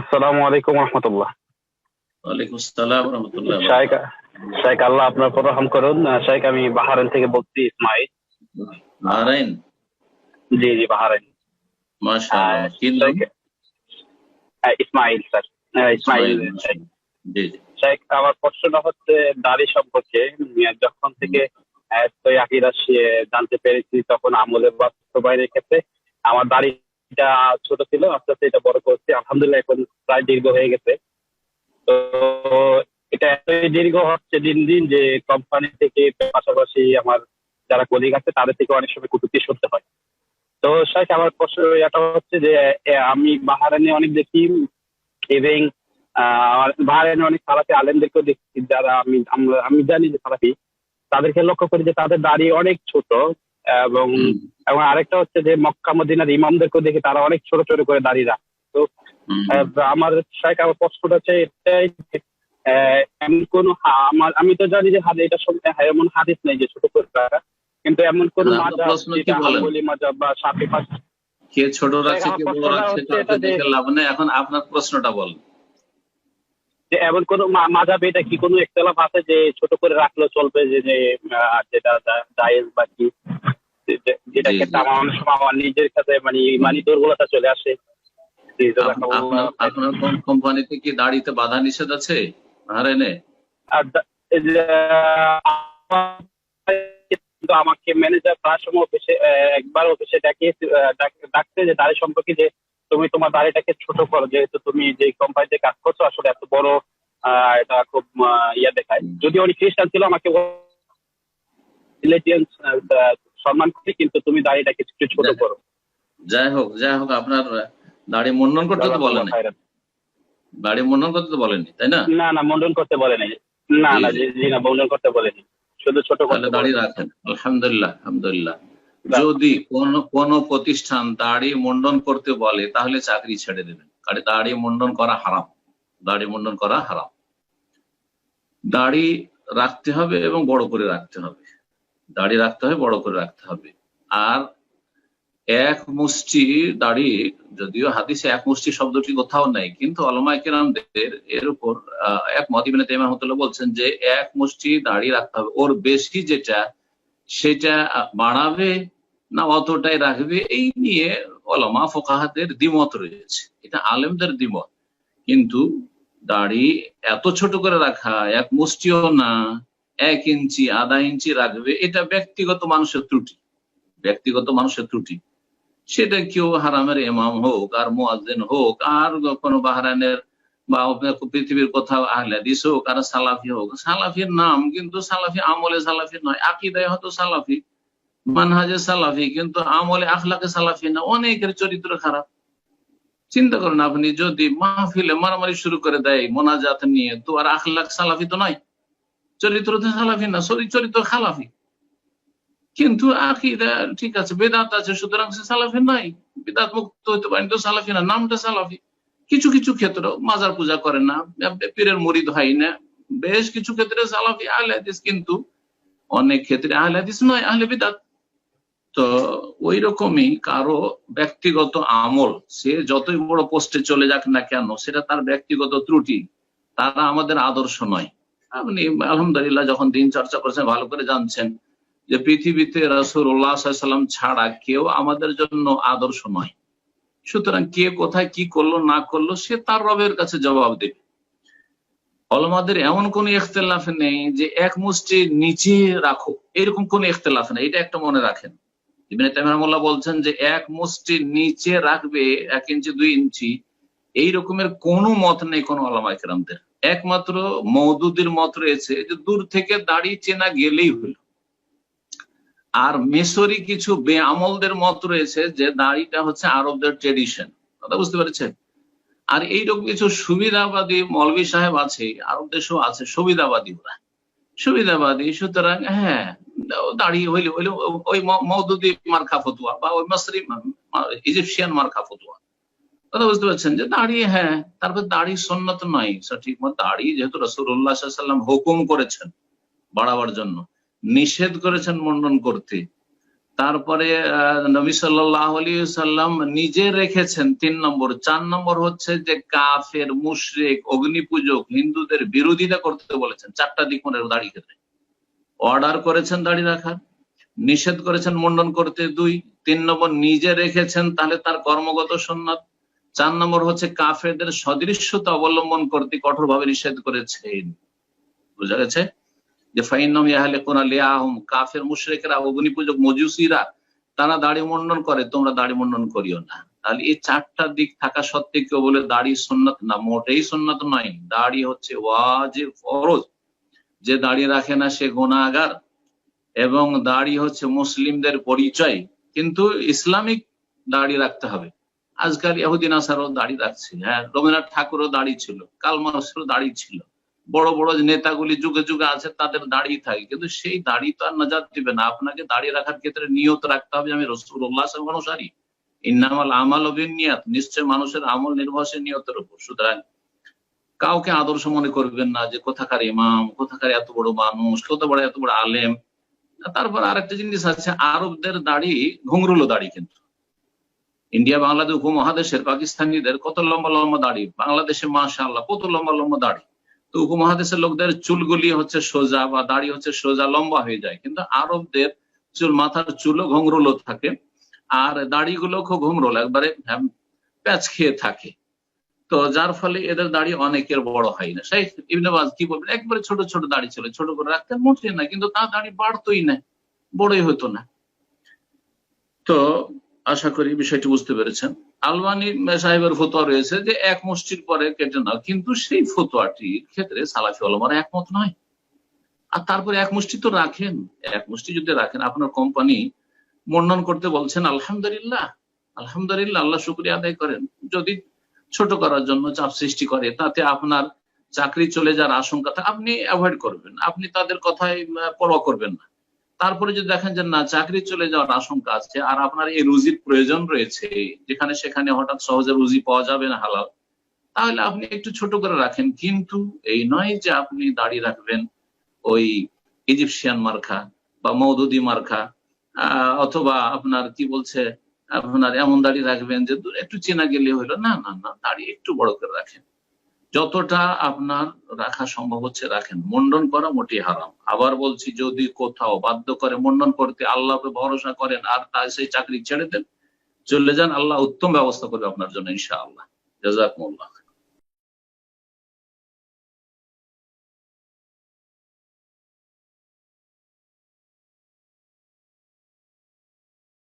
আসসালামু আলাইকুম রহমতুল্লাহ। ওয়ালাইকুম আসসালাম রহমতুল্লাহ। শাইখ শাইখ আল্লাহ আপনার উপর রহম করুন। শাইখ আমি বাহারাইন থেকে বলছি ইসমাইল। বাহরাইন? জি জি বাহারাইন। মাশাআল্লাহ। কি নাম? ইসমাইল স্যার। ইসমাইল ইসমাইল, জি জি। শাইখ আমার প্রশ্নটা হচ্ছে দাড়ি সম্পর্কে। যখন থেকে জানতে পেরেছি তখন আমলের বাস্তবায়নের ক্ষেত্রে আমার দাড়িটা ছোট ছিল, আস্তে আস্তে এটা বড় করছি। আলহামদুলিল্লাহ এখন প্রায় দীর্ঘ হয়ে গেছে। তো এটা এতই দীর্ঘ হচ্ছে দিন দিন যে কোম্পানি থেকে পাশাপাশি আমার যারা কলিগ আছে, তাদের থেকে অনেক সময় কুটুক্তি শুনতে হয়। তো শাইখ আমার প্রশ্ন এটা হচ্ছে যে আমি বাহারানে অনেক দেখি, এবং বাহারানে অনেক সালাফি আলেমদেরকেও দেখছি যারা আমি, আমরা, আমি জানি যে সালাফি, তাদেরকে লক্ষ্য করি যে তাদের দাড়ি অনেক ছোট। এবং এবং আরেকটা হচ্ছে যে মক্কা মদিনার ইমামদেরকেও দেখি তারা অনেক ছোট ছোট করে দাঁড়িয়ে রাখে তো আমার শাইখ আমার প্রশ্নটা হচ্ছে এটাই এমন কোন আমার আমি তো জানি যে হাদিস এটা হ্যাঁ, এমন হাদিস নেই যে ছোট করে রাখা কিন্তু এমন কোন মাজাব কি যেটা? মাজাব বা সাফি ফাস কে ছোট রাখছে কে বড় রাখছে যে- দেখে লাভ নেই। এখন আপনার প্রশ্নটা বলেন। যে এমন কোন মা- মাজাবে এটা কি কোনো একতলাফ আছে যে ছোট করে রাখলেও চলবে যে যেটা জায়েজ বা কি? যেটা জি, ক্ষেত্রে আমার সময় আমার নিজের কাছে মানে মানে দুর্বলতা চলে আসে। আপনার কোম্পানিতে কি দাড়িতে বাধা নিষেধ আছে? বাহরাইনে আহ, কিন্তু আমাকে ম্যানেজার প্রায় সময় অফিসে একবার অফিসে ডাকিয়ে আহ, ডাক- ডাকছে যে দাড়ি সম্পর্কে যে তুমি তোমার দাড়িটাকে ছোট করো যেহেতু তুমি যে কোম্পানিতে কাজ করছ আসলে এত বড় এটা খুব ইয়া দেখায়। যদি উনি খ্রিস্টান ছিল আমাকে সম্মান করি কিন্তু তুমি দাড়িটাকে একটু ছোট করো। যাই হোক যাই হোক আপনার দাড়ি মুন্ডন করতে তো বলেন। দাড়ি মুন্ডন করতে তো বলেনি তাই না? না না মন্ডন করতে বলে নাই না না জি। না মন্ডন করতে বলেনি। শুধু ছোট করতে দাড়ি রাখেন। আলহামদুলিল্লাহ আলহামদুলিল্লাহ। যদি কোন কোন প্রতিষ্ঠান দাড়ি মুন্ডন করতে বলে তাহলে চাকরি ছেড়ে দেবেন। কারণ দাড়ি মুন্ডন করা হারাম। দাড়ি মুন্ডন করা হারাম। দাড়ি রাখতে হবে এবং বড় করে রাখতে হবে। দাড়ি রাখতে হবে, বড় করে রাখতে হবে। আর এক মুষ্টি দাড়ি যদিও হাদিসে এক মুষ্টি শব্দটি কোথাও নাই, কিন্তু কেরামদের এর উপর এক মদিবিনে তেমা বলছেন যে এক মুষ্টি দাড়ি রাখতে হবে। ওর বেশি যেটা, সেটা বাড়াবে না অতটাই রাখবে, এই নিয়ে অলমা ফোকাহাতের দ্বিমত রয়েছে। এটা আলেমদের দ্বিমত। কিন্তু দাড়ি এত ছোট করে রাখা এক মুষ্টিও না এক ইঞ্চি, আধা ইঞ্চি রাখবে, এটা ব্যক্তিগত মানুষের ত্রুটি। ব্যক্তিগত মানুষের ত্রুটি। সেটা কেউ হারামের ইমাম হোক, আর মুয়াজ্জিন হোক, আর কোনো বাহারানের বা পৃথিবীর কোথাও আহলে হাদিস হোক, আর সালাফি হোক। সালাফির নাম কিন্তু সালাফি, আমলে সালাফি নয়, আকিদায় হয়তো সালাফি, মানহাজে সালাফি, কিন্তু আমলে আখলাকে সালাফি না, অনেকের চরিত্র খারাপ। চিন্তা করেন আপনি, যদি মাহফিলে মারামারি শুরু করে দেয়, মোনাজাত নিয়ে, তো আর আখলাক সালাফি তো নয়। চরিত্র তো সালাফি না চরিত্র খালাফি। কিন্তু আকিদা ঠিক আছে, বেদাত আছে, সুতরাং সে সালাফি নাই। বেদাত মুক্ত হতে পারেন তো সালাফি না, নামটা সালাফি। কিছু কিছু ক্ষেত্রে মাজার পূজা করে না, পীরের মরিদ হয় না। বেশ কিছু ক্ষেত্রে সালাফি, আহলে হাদিস কিন্তু অনেক ক্ষেত্রে, আহলে হাদিস নয়, আহলে বিদাত। তো ওই রকমই কারও ব্যক্তিগত আমল, সে যতই বড় পোস্টে চলে যাক না কেন, সেটা তার ব্যক্তিগত ত্রুটি, তারা আমাদের আদর্শ নয়। আপনি আলহামদুলিল্লাহ যখন দিন চর্চা করছেন, ভালো করে জানছেন যে পৃথিবীতে রসুল্লাহ সাল্লাম ছাড়া কেউ আমাদের জন্য আদর্শ নয়। সুতরাং কে কোথায় কি করল, না করল, সে তার রবের কাছে জবাব দেবে। অলমাদের এমন কোন ইখতলাফ নেই যে এক মুষ্টির নিচে রাখো, এরকম কোন ইখতলাফ নেই। এটা একটা মনে রাখেন। ইবনে বলছেন যে এক মুষ্টি নিচে রাখবে এক ইঞ্চি, দুই ইঞ্চি, এই রকমের কোনো মত নেই কোন ওলামা ইকরামদের একমাত্র মৌদুদের মত রয়েছে যে দূর থেকে দাড়ি চেনা গেলেই হলো। আর মেসরি কিছু বেআমলদের মত রয়েছে যে দাড়িটা হচ্ছে আরবদের ট্রেডিশন কথা বুঝতে পেরেছেন? আর এইরকম কিছু সুবিধাবাদী মলবি সাহেব আছে, আরব দেশেও আছে, সুবিধাবাদী ওরা। সুবিধাবাদী, সুতরাং হ্যাঁ দাঁড়িয়ে হইলে হইলে ওই মৌদুদি মার্খা ফতুয়া বা ওই মাসরি ইজিপশিয়ান মার্খা ফতুয়া। কথা বুঝতে পারছেন? যে দাঁড়িয়ে হ্যাঁ তারপর দাড়ি সন্ন্যত নয়। সঠিক মত দাড়ি যেহেতু রসুল্লাহ সাল্লাম হুকুম করেছেন বাড়াবার জন্য, নিষেধ করেছেন মন্ডন করতে। তারপরে নবী সাল্লাহ আলী সাল্লাম নিজে রেখেছেন তিন নম্বর। চার নম্বর হচ্ছে যে কাফের, মুশরিক, অগ্নিপূজক, হিন্দুদের বিরোধিতা করতে বলেছেন চারটা দিক মনে রাখো দাড়ি ক্ষেত্রে। অর্ডার করেছেন দাড়ি রাখার, নিষেধ করেছেন মুন্ডন করতে দুই। তিন নম্বর, নিজে রেখেছেন তাহলে তার কর্মগত সন্ন্যত। চার নম্বর হচ্ছে কাফেরদের সদৃশ্যতা অবলম্বন করতে কঠোরভাবে নিষেধ করেছেন। বুঝা গেছে? যে ফাইনম ইয়াহলে কোন লিয়াহুম, কাফের মুশরিকরা অগ্নি পূজক মজুসিরা, তারা দাড়ি মুন্ডন করে, তোমরা দাড়ি মুন্ডন করিও না। তাহলে এই চারটা দিক থাকা সত্ত্বে কেউ বলে দাড়ি সুন্নত না, মোটেই সুন্নত নয়। দাড়ি হচ্ছে ওয়াজিব ফরজ। যে দাড়ি রাখে না, সে গোনাগার এবং দাড়ি হচ্ছে মুসলিমদের পরিচয়। কিন্তু ইসলামিক দাড়ি রাখতে হবে। আজকাল ইহুদিন আসারও দাড়ি রাখছে হ্যাঁ? রবীন্দ্রনাথ ঠাকুরও দাড়ি ছিল, কাল মার্কসেরও দাড়ি ছিল। বড় বড় যে নেতাগুলি যুগে যুগে আছে, তাদের দাড়ি থাকে। কিন্তু সেই দাড়ি তো আর নাজাত দিবে না। আপনাকে দাড়ি রাখার ক্ষেত্রে নিয়ত রাখতে হবে আমি রসুল্লাহ অনুসারী। ইন্নামাল আমাল অভিনিয়াত নিশ্চয় মানুষের আমল নির্ভরশীল নিয়তের উপর। সুতরাং কাউকে আদর্শ মনে করবেন না যে কোথাকার ইমাম, কোথাকার এত বড় মানুষ, কত বড়, এত বড় আলেম। তারপর আরেকটা জিনিস আছে, আরবদের দাড়ি ঘুংরুলো দাড়ি কিন্তু। ইন্ডিয়া বাংলাদেশ উপমহাদেশের পাকিস্তানিদের কত লম্বা লম্বা দাড়ি? বাংলাদেশে মাশা আল্লাহ কত লম্বা লম্বা দাড়ি? তো উপমহাদেশের লোকদের চুলগুলি হচ্ছে সোজা বা দাড়ি হচ্ছে সোজা লম্বা হয়ে যায়। কিন্তু আরবদের চুল মাথার চুলও ঘুংরুলো থাকে আর দাড়িগুলো খুব ঘুমরোল একবারে হ্যাঁ, প্যাচ খেয়ে থাকে। তো যার ফলে এদের দাড়ি অনেকের বড় হয় না। সেই ইবনে বাজ কি বলবেন? একবারে ছোট ছোট দাড়ি ছিল ছোট করে রাখতেন মোটেই না কিন্তু তার দাড়ি বাড়তোই না বড়ই হতো না। তো আশা করি বিষয়টি বুঝতে পেরেছেন। আলবানি সাহেবের ফতোয়া রয়েছে যে এক মুষ্টির পরে কেটে নাও, কিন্তু সেই ফতোয়াটির ক্ষেত্রে সালাফি আলমার একমত নয়। আর তারপরে এক মুষ্টি তো রাখেন, এক মুষ্টি যদি রাখেন, আপনার কোম্পানি মন্ডন করতে বলছেন, আলহামদুলিল্লাহ আলহামদুলিল্লাহ, আল্লাহ শুক্রিয়া আদায় করেন। যদি ছোট করার জন্য চাপ সৃষ্টি করে, তাতে আপনার চাকরি চলে যাওয়ার আশঙ্কা আপনি অ্যাভয়েড করবেন। আপনি তাদের কথায় পরোয়া করবেন না। তারপরে যদি দেখেন যে না চাকরি চলে যাওয়ার আশঙ্কা আছে আর আপনার এই রুজির প্রয়োজন রয়েছে যেখানে সেখানে হঠাৎ সহজে রুজি পাওয়া যাবে না হালাল তাহলে আপনি একটু ছোট করে রাখেন। কিন্তু এই নয় যে আপনি দাড়ি রাখবেন ওই ইজিপশিয়ান মার্কা বা মৌদুদি আহ, অথবা আপনার কি বলছে আপনার এমন দাড়ি রাখবেন যে একটু চেনা গেলে হইল না না না দাড়ি একটু বড় করে রাখেন। যতটা আপনার রাখা সম্ভব হচ্ছে রাখেন। মন্ডন করা মোটি হারাম। আবার বলছি, যদি কোথাও বাধ্য করে মন্ডন করতে আল্লাহকে ভরসা করেন আর তাই সেই চাকরি ছেড়ে দেন, চলে যান, আল্লাহ উত্তম ব্যবস্থা করবে আপনার জন্য, ইনশাআল্লাহ। জাজাকুমুল্লাহ।